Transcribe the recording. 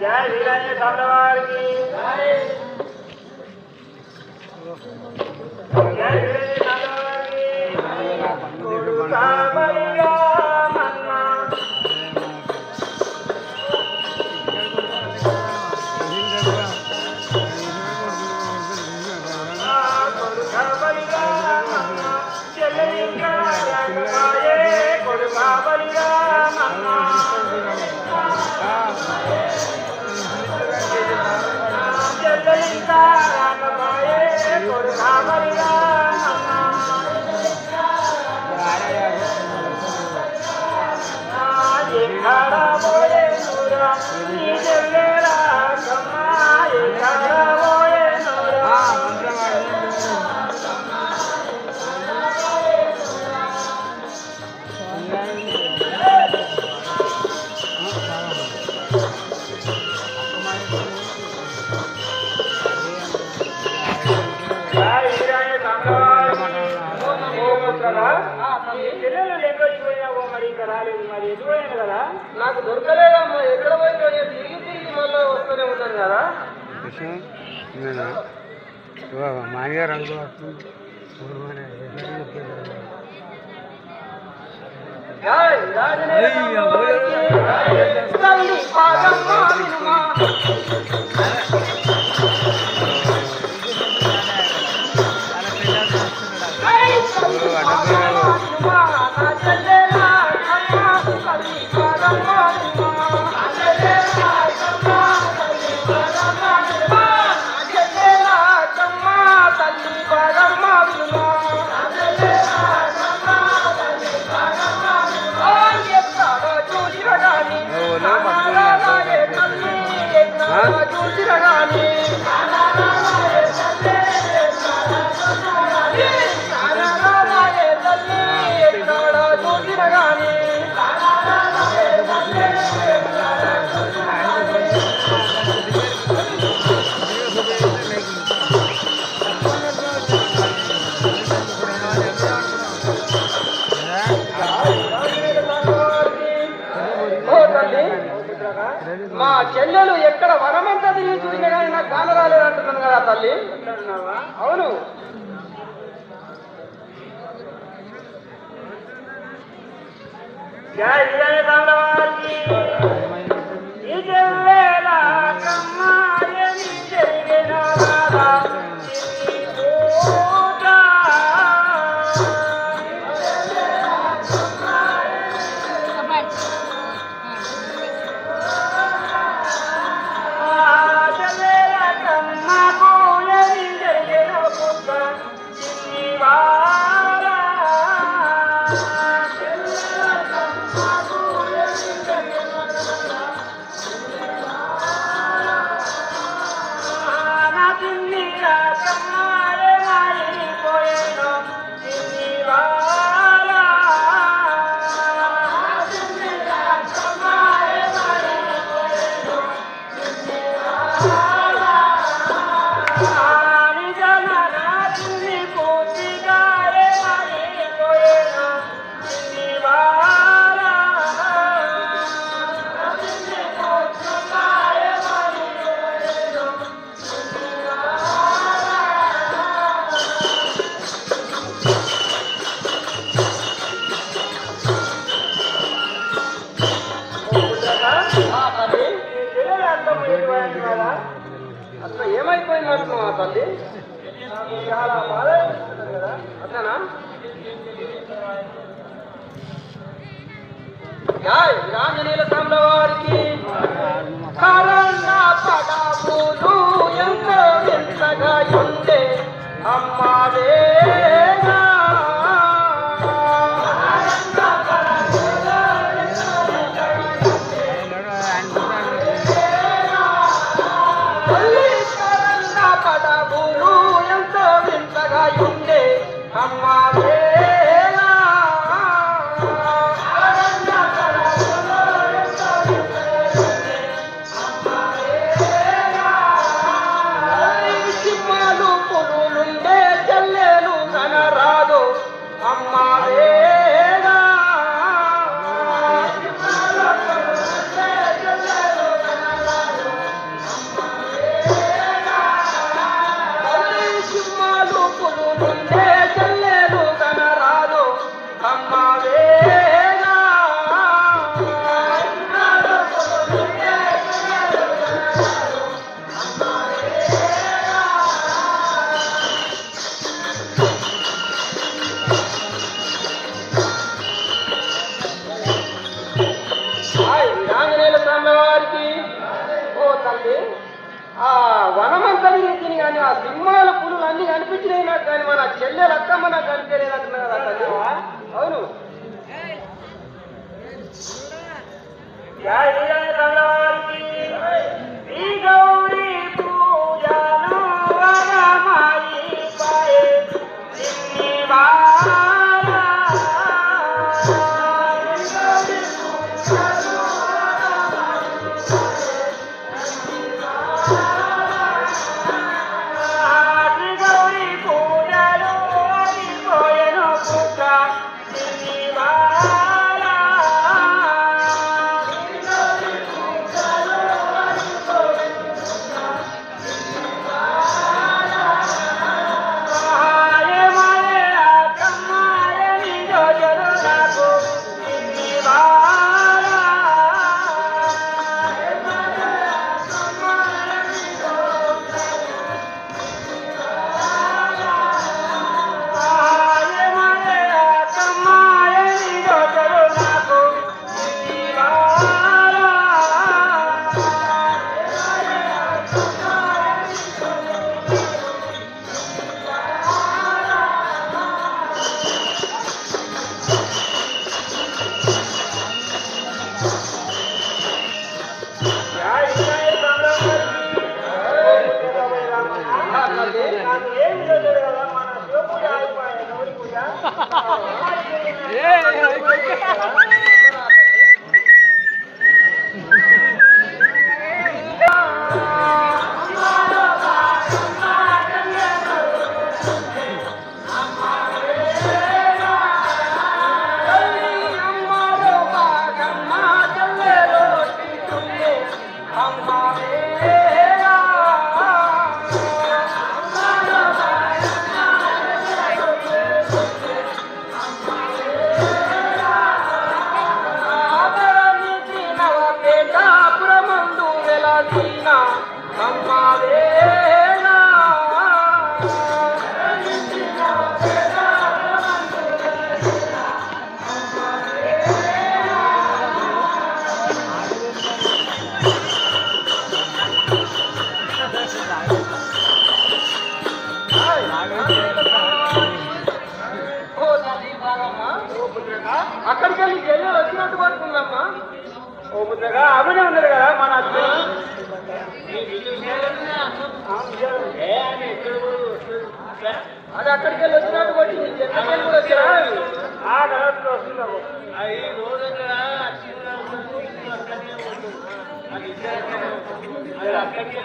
జయ వీరయ్య స్వామివారికి జయ ఎక్కడిపోయినావో మరి ఇంకా రాలేదు మరి. ఎదురైన కదా? నాకు దొరకలేదమ్మా. ఎక్కడ పోయిందో నేను తిరిగి తిరిగి మళ్ళీ వస్తూనే ఉన్నాను కదా. రంగు వస్తుంది. పాదమ్మ మా చెల్లెలు ఎక్కడ వనమంతా తిరిగి చూసినా కానీ నాకు కాన రాలేదు అంటున్నాను కదా తల్లి. అవును. జయ జయ స్వామివారికి ఈ చెల్లెల అసలు ఏమైపోయింది అంటున్నావు తల్లి? చాలా బాధ కదా. అట్లనా? జై రాజనీల స్వాముల వారికి కరోనా పడములు ఎంతో ఎంతగా ఉండే అమ్మ हमारे ఆ వనమంతా తిరిగి కానీ ఆ సింహాల పులులు అన్ని కనిపించినాయి నాకు కానీ మన చెల్లెలు అక్కమ్మ నాకు కనిపించలేదంటున్నా కదా అవును. Yeah, yeah, yeah. అక్కడికి వెళ్ళి జల్లు వచ్చినట్టు పడుతుందమ్మా ఓ పుత్రగా అభినే ఉన్నది కదా మన అది అక్కడికి వెళ్ళి వచ్చినట్టు పట్టింది జల్లు కూడా వచ్చినా ఆ కలర్లో వస్తుందమ్మా అక్కడికి